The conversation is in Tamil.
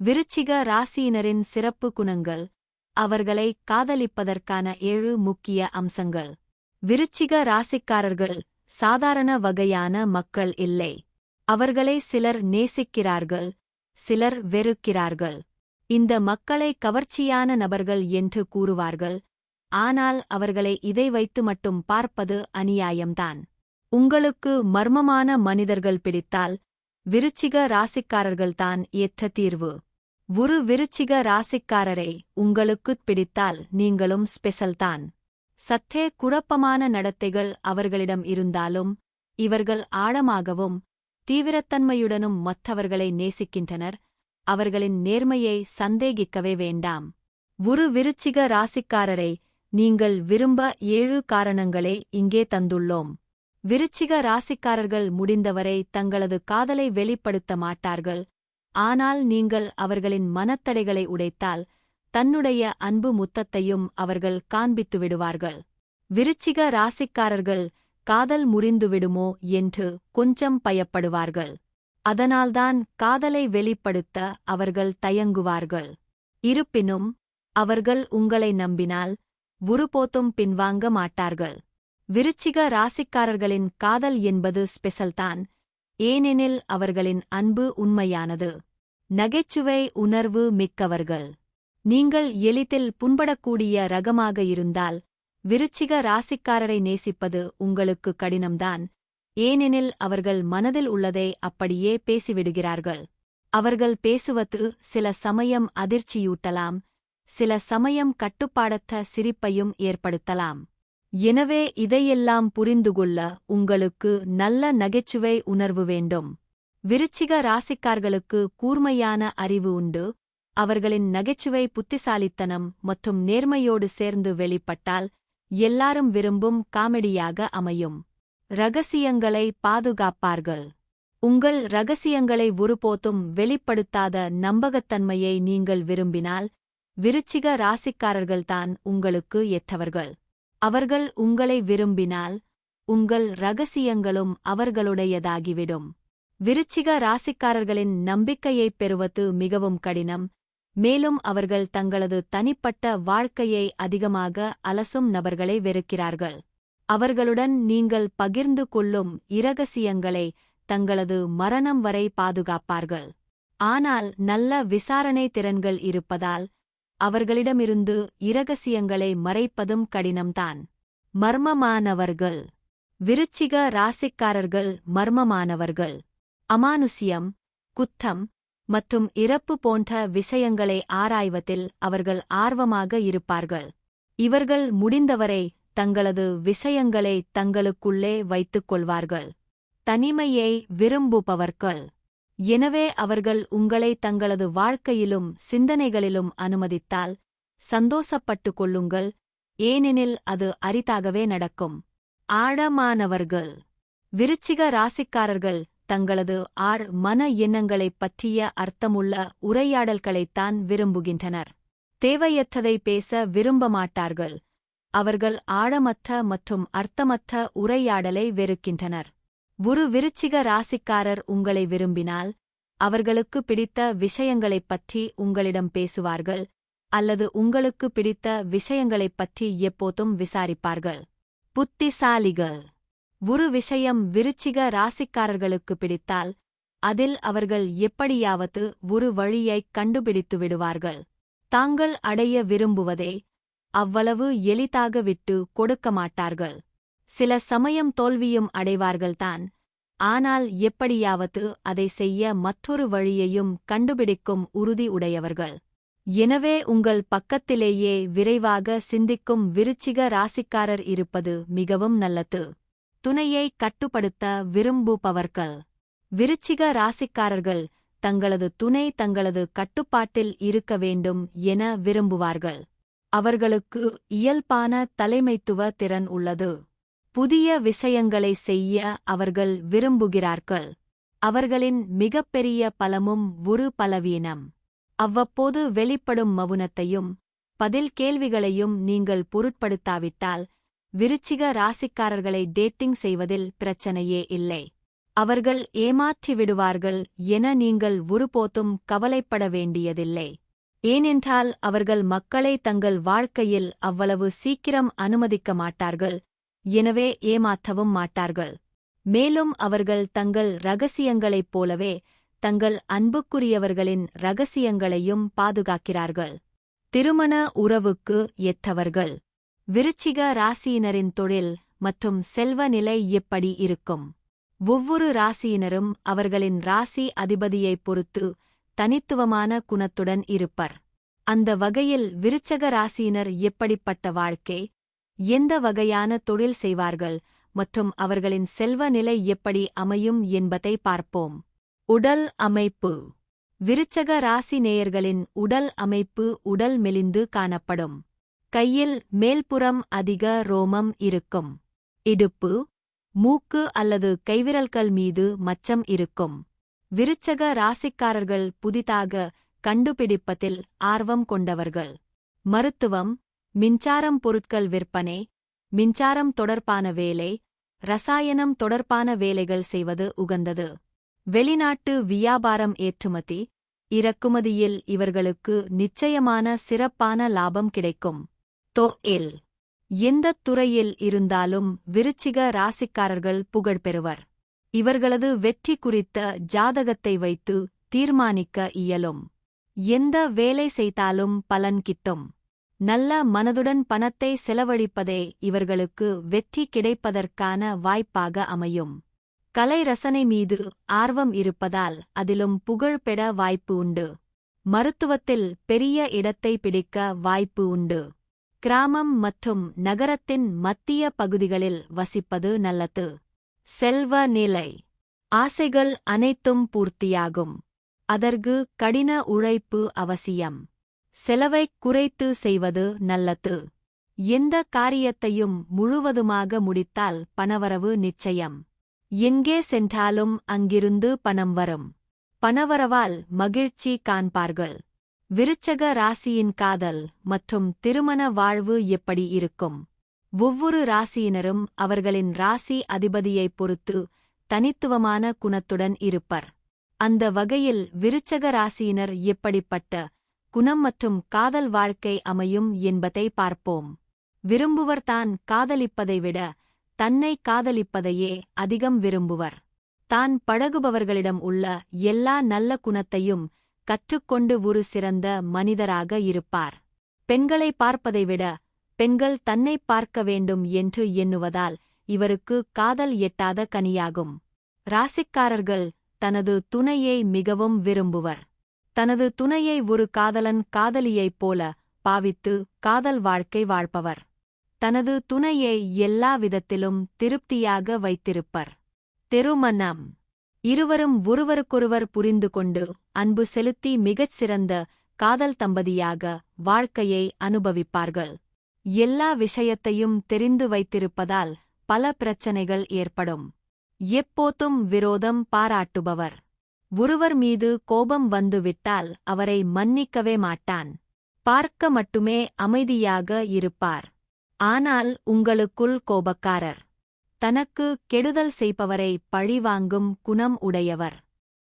விருச்சிக ராசியினரின் சிறப்பு குணங்கள். அவர்களை காதலிப்பதற்கான ஏழு முக்கிய அம்சங்கள். விருச்சிக ராசிக்காரர்கள் சாதாரண வகையான மக்கள் இல்லை. அவர்களை சிலர் நேசிக்கிறார்கள் சிலர் வெறுக்கிறார்கள். இந்த மக்களை கவர்ச்சியான நபர்கள் என்று கூறுவார்கள். ஆனால் அவர்களை இதை வைத்து மட்டும் பார்ப்பது அநியாயம்தான். உங்களுக்கு மர்மமான மனிதர்கள் பிடித்தால் விருச்சிக ராசிக்காரர்கள்தான் ஏற்ற தீர்வு. ஒரு விருச்சிக ராசிக்காரரை உங்களுக்குத் பிடித்தால் நீங்களும் ஸ்பெஷல்தான் சத்தே குழப்பமான நடத்தைகள் அவர்களிடம் இருந்தாலும் இவர்கள் ஆழமாகவும் தீவிரத்தன்மையுடனும் மற்றவர்களை நேசிக்கின்றனர். அவர்களின் நேர்மையை சந்தேகிக்கவே வேண்டாம். ஒரு விருச்சிக ராசிக்காரரை நீங்கள் விரும்ப ஏழு காரணங்களே இங்கே தந்துள்ளோம். விருச்சிக ராசிக்காரர்கள் முடிந்தவரை தங்களது காதலை வெளிப்படுத்த மாட்டார்கள். ஆனால் நீங்கள் அவர்களின் மனத்தடைகளை உடைத்தால் தன்னுடைய அன்பு முத்தத்தையும் அவர்கள் காண்பித்து விடுவார்கள். விருச்சிக ராசிக்காரர்கள் காதல் முறிந்துவிடுமோ என்று கொஞ்சம் பயப்படுவார்கள். அதனால்தான் காதலை வெளிப்படுத்த அவர்கள் தயங்குவார்கள். இருப்பினும் அவர்கள் உங்களை நம்பினால் உருபோத்தும் பின்வாங்க மாட்டார்கள். விருச்சிக ராசிக்காரர்களின் காதல் என்பது ஸ்பெஷல்தான். ஏனெனில் அவர்களின் அன்பு உண்மையானது. நகைச்சுவை உணர்வு மிக்கவர்கள். நீங்கள் எளிதில் புண்படக்கூடிய ரகமாக இருந்தால் விருச்சிக ராசிக்காரரை நேசிப்பது உங்களுக்கு கடினம்தான். ஏனெனில் அவர்கள் மனதில் உள்ளதை அப்படியே பேசிவிடுகிறார்கள். அவர்கள் பேசுவது சில சமயம் அதிர்ச்சியூட்டலாம் சில சமயம் கட்டுப்பாடற்ற சிரிப்பையும் ஏற்படுத்தலாம். எனவே இதையெல்லாம் புரிந்துகொள்ள உங்களுக்கு நல்ல நகைச்சுவை உணர்வு வேண்டும். விருச்சிக ராசிக்கார்களுக்கு கூர்மையான அறிவு உண்டு. அவர்களின் நகைச்சுவை புத்திசாலித்தனம் மற்றும் நேர்மையோடு சேர்ந்து வெளிப்பட்டால் எல்லாரும் விரும்பும் காமெடியாக அமையும். ரகசியங்களை பாதுகாப்பார்கள். உங்கள் ரகசியங்களை ஒருபோதும் வெளிப்படுத்தாத நம்பகத்தன்மையை நீங்கள் விரும்பினால் விருச்சிக ராசிக்காரர்கள்தான் உங்களுக்கு எத்தவர்கள் அவர்கள் உங்களை விரும்பினால் உங்கள் ரகசியங்களும் அவர்களுடையதாகிவிடும். விருச்சிக ராசிக்காரர்களின் நம்பிக்கையைப் பெறுவது மிகவும் கடினம் மேலும் அவர்கள் தங்களது தனிப்பட்ட வாழ்க்கையை அதிகமாக அலசும் நபர்களை வெறுக்கிறார்கள். அவர்களுடன் நீங்கள் பகிர்ந்து கொள்ளும் இரகசியங்களை தங்களது மரணம் வரை பாதுகாப்பார்கள். ஆனால் நல்ல விசாரணை திறன்கள் இருப்பதால் அவர்களிடமிருந்து இரகசியங்களை மறைப்பதும் கடினம்தான். மர்மமானவர்கள். விருச்சிக ராசிக்காரர்கள் மர்மமானவர்கள். அமானுஷ்யம் குத்தம் மற்றும் இறப்பு போன்ற விஷயங்களை ஆராய்வதில் அவர்கள் ஆர்வமாக இருப்பார்கள். இவர்கள் முடிந்தவரை தங்களது விஷயங்களை தங்களுக்குள்ளே வைத்துக் கொள்வார்கள். தனிமையை விரும்புபவர்கள். எனவே அவர்கள் உங்களை தங்களது வாழ்க்கையிலும் சிந்தனைகளிலும் அனுமதித்தால் சந்தோஷப்பட்டுக் கொள்ளுங்கள் ஏனெனில் அது அரிதாகவே நடக்கும். ஆழமானவர்கள். விருச்சிக ராசிக்காரர்கள் தங்களது ஆர் மன எண்ணங்களைப் பற்றிய அர்த்தமுள்ள உரையாடல்களைத்தான் விரும்புகின்றனர். தேவையற்றதை பேச விரும்பமாட்டார்கள். அவர்கள் ஆழமற்ற மற்றும் அர்த்தமற்ற உரையாடலை வெறுக்கின்றனர். ஒரு விருச்சிக ராசிக்காரர் உங்களை விரும்பினால் அவர்களுக்கு பிடித்த விஷயங்களைப் பற்றி உங்களிடம் பேசுவார்கள் அல்லது உங்களுக்கு பிடித்த விஷயங்களைப் பற்றி எப்போதும் விசாரிப்பார்கள். புத்திசாலிகள். ஒரு விஷயம் விருச்சிக ராசிக்காரர்களுக்கு பிடித்தால் அதில் அவர்கள் எப்படியாவது ஒரு வழியைக் கண்டுபிடித்து விடுவார்கள். தாங்கள் அடைய விரும்புவதை அவ்வளவு எளிதாக விட்டு கொடுக்க மாட்டார்கள். சில சமயம் தோல்வியும் அடைவார்கள்தான். ஆனால் எப்படியாவது அதை செய்ய மற்றொரு வழியையும் கண்டுபிடிக்கும் உறுதி உடையவர்கள். எனவே உங்கள் பக்கத்திலேயே விரைவாக சிந்திக்கும் விருச்சிக ராசிக்காரர் இருப்பது மிகவும் நல்லது. துணையை கட்டுப்படுத்த விரும்புபவர்கள். விருச்சிக ராசிக்காரர்கள் தங்களது துணை தங்களது கட்டுப்பாட்டில் இருக்க வேண்டும் என விரும்புவார்கள். அவர்களுக்கு இயல்பான தலைமைத்துவ திறன் உள்ளது. புதிய விஷயங்களை செய்ய அவர்கள் விரும்புகிறார்கள். அவர்களின் மிகப்பெரிய பலமும் ஒரு பலவீனம் அவ்வப்போது வெளிப்படும் மவுனத்தையும் பதில் கேள்விகளையும் நீங்கள் பொருட்படுத்தாவிட்டால் விருச்சிக ராசிக்காரர்களை டேட்டிங் செய்வதில் பிரச்சனையே இல்லை. அவர்கள் ஏமாற்றி விடுவார்கள் என நீங்கள் ஒருபோதும் கவலைப்பட வேண்டியதில்லை. ஏனென்றால் அவர்கள் மக்களை தங்கள் வாழ்க்கையில் அவ்வளவு சீக்கிரம் அனுமதிக்க மாட்டார்கள். எனவே ஏமாற்றவும் மாட்டார்கள். மேலும் அவர்கள் தங்கள் ரகசியங்களைப் போலவே தங்கள் அன்புக்குரியவர்களின் ரகசியங்களையும் பாதுகாக்கிறார்கள். திருமண உறவுக்கு எத்தவர்கள் விருச்சிக ராசியினரின் தொழில் மற்றும் செல்வ நிலை எப்படி இருக்கும்? ஒவ்வொரு ராசியினரும் அவர்களின் ராசி அதிபதியைப் பொறுத்து தனித்துவமான குணத்துடன் இருப்பர். அந்த வகையில் விருச்சக ராசியினர் எப்படிப்பட்ட வாழ்க்கை எந்த வகையான தொழில் செய்வார்கள் மற்றும் அவர்களின் செல்வ நிலை எப்படி அமையும் என்பதை பார்ப்போம். உடல் அமைப்பு. விருச்சக ராசி நேயர்களின் உடல் அமைப்பு உடல் மெலிந்து காணப்படும். கையில் மேல்புறம் அதிக ரோமம் இருக்கும். இடுப்பு. மூக்கு அல்லது கைவிரல்கள் மீது மச்சம் இருக்கும். விருச்சக ராசிக்காரர்கள் புதிதாக கண்டுபிடிப்பதில் ஆர்வம் கொண்டவர்கள். மருத்துவம். மின்சாரம் பொருட்கள் விற்பனை மின்சாரம் தொடர்பான வேலை ரசாயனம் தொடர்பான வேலைகள் செய்வது உகந்தது. வெளிநாட்டு வியாபாரம் ஏற்றுமதி இறக்குமதியில் இவர்களுக்கு நிச்சயமான சிறப்பான லாபம் கிடைக்கும். தொழில். எந்தத் துறையில் இருந்தாலும் விருச்சிக ராசிக்காரர்கள் புகழ் பெறுவர். இவர்களது வெற்றி குறித்த ஜாதகத்தை வைத்து தீர்மானிக்க இயலும். எந்த வேலை செய்தாலும் பலன் கிட்டும். நல்ல மனதுடன் பணத்தை செலவழிப்பதே இவர்களுக்கு வெற்றி கிடைப்பதற்கான வாய்ப்பாக அமையும். கலை ரசனை மீது ஆர்வம் இருப்பதால் அதிலும் புகழ் பெற வாய்ப்பு உண்டு. மருத்துவத்தில் பெரிய இடத்தை பிடிக்க வாய்ப்பு உண்டு. கிராமம் மற்றும் நகரத்தின் மத்திய பகுதிகளில் வசிப்பது நல்லது. செல்வ நிலை. ஆசைகள் அனைத்தும் பூர்த்தியாகும். அதற்கு கடின உழைப்பு அவசியம். செலவைக் குறைத்து செய்வது நல்லது. எந்த காரியத்தையும் முழுவதுமாக முடித்தால் பணவரவு நிச்சயம். எங்கே சென்றாலும் அங்கிருந்து பணம் வரும். பணவரவால் மகிழ்ச்சி காண்பார்கள். விருச்சக ராசியின் காதல் மற்றும் திருமண வாழ்வு எப்படி இருக்கும்? ஒவ்வொரு ராசியினரும் அவர்களின் ராசி அதிபதியைப் பொறுத்து தனித்துவமான குணத்துடன் இருப்பர். அந்த வகையில் விருச்சக ராசியினர் எப்படிப்பட்ட குணம் மற்றும் காதல் வாழ்க்கை அமையும் என்பதை பார்ப்போம். விரும்புவர் தான் காதலிப்பதை விட தன்னை காதலிப்பதையே அதிகம் விரும்புவர். தான் பழகுபவர்களிடம் உள்ள எல்லா நல்ல குணத்தையும் கற்றுக்கொண்டு ஒரு சிறந்த மனிதராக இருப்பார். பெண்களை பார்ப்பதை விட பெண்கள் தன்னை பார்க்க வேண்டும் என்று எண்ணுவதால் இவருக்கு காதல் எட்டாத கனியாகும். ராசிக்காரர்கள் தனது துணையை மிகவும் விரும்புவர். தனது துணையை ஒரு காதலன் காதலியைப் போல பாவித்து காதல் வாழ்க்கை வாழ்பவர். தனது துணையை எல்லா விதத்திலும் திருப்தியாக வைத்திருப்பர். திருமணம் இருவரும் ஒருவருக்கொருவர் புரிந்து கொண்டு அன்பு செலுத்தி மிகச் சிறந்த காதல் தம்பதியாக வாழ்க்கையை அனுபவிப்பார்கள். எல்லா விஷயத்தையும் தெரிந்து வைத்திருப்பதால் பல பிரச்சனைகள் ஏற்படும். எப்போதும் விரோதம் பாராட்டுபவர். ஒருவர் மீது கோபம் வந்துவிட்டால் அவரை மன்னிக்கவே மாட்டான். பார்க்க மட்டுமே அமைதியாக இருப்பார். ஆனால் உங்களுக்குள் கோபக்காரர். தனக்கு கெடுதல் செய்பவரை பழிவாங்கும் குணம் உடையவர்.